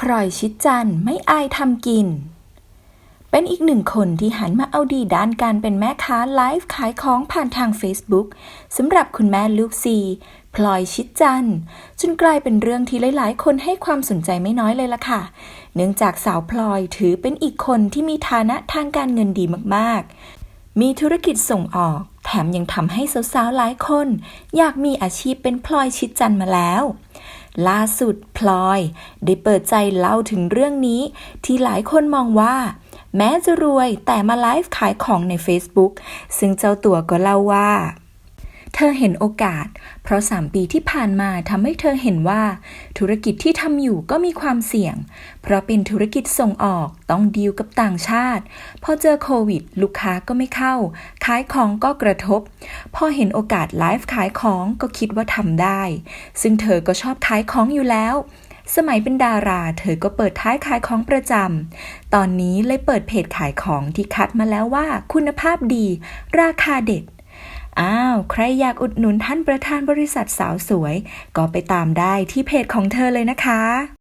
พลอยชิดจันไม่อายทำกิน เป็นอีกหนึ่งคนที่หันมาเอาดีด้านการเป็นแม่ค้าไลฟ์ขายของผ่านทาง Facebook สำหรับคุณแม่ลูกซีพลอยชิดจันจนกลายเป็นเรื่องที่หลาย ๆ คนให้ความสนใจไม่น้อยเลยล่ะค่ะ เนื่องจากสาวพลอยถือเป็นอีกคนที่มีฐานะทางการเงินดีมากๆ มีธุรกิจส่งออก แถมยังทำให้สาว ๆ หลายคน อยากมีอาชีพเป็นพลอยชิดจันมาแล้ว ล่าสุดพลอย ได้เปิดใจเล่าถึงเรื่องนี้ ที่หลายคนมองว่า แม้จะรวยแต่มาไลฟ์ขายของใน Facebook ซึ่งเจ้าตัวก็เล่าว่า เธอเห็นโอกาส เพราะ 3 ปีที่ผ่านมาทำให้เธอเห็นว่า ธุรกิจที่ทำอยู่ก็มีความเสี่ยง เพราะเป็นธุรกิจส่งออกต้องดีลกับต่างชาติ พอเจอโควิด ลูกค้าก็ไม่เข้า ขายของก็กระทบ พอเห็นโอกาสไลฟ์ขายของก็คิดว่าทำได้ ซึ่งเธอก็ชอบขายของอยู่แล้วสมัยเป็นดารา เธอก็เปิดท้ายขายของประจำ ตอนนี้เลยเปิดเพจขายของที่คัดมาแล้วว่าคุณภาพดี ราคาเด็ด อ้าว ใครอยากอุดหนุนท่านประธานบริษัทสาวสวย ก็ไปตามได้ที่เพจของเธอเลยนะคะ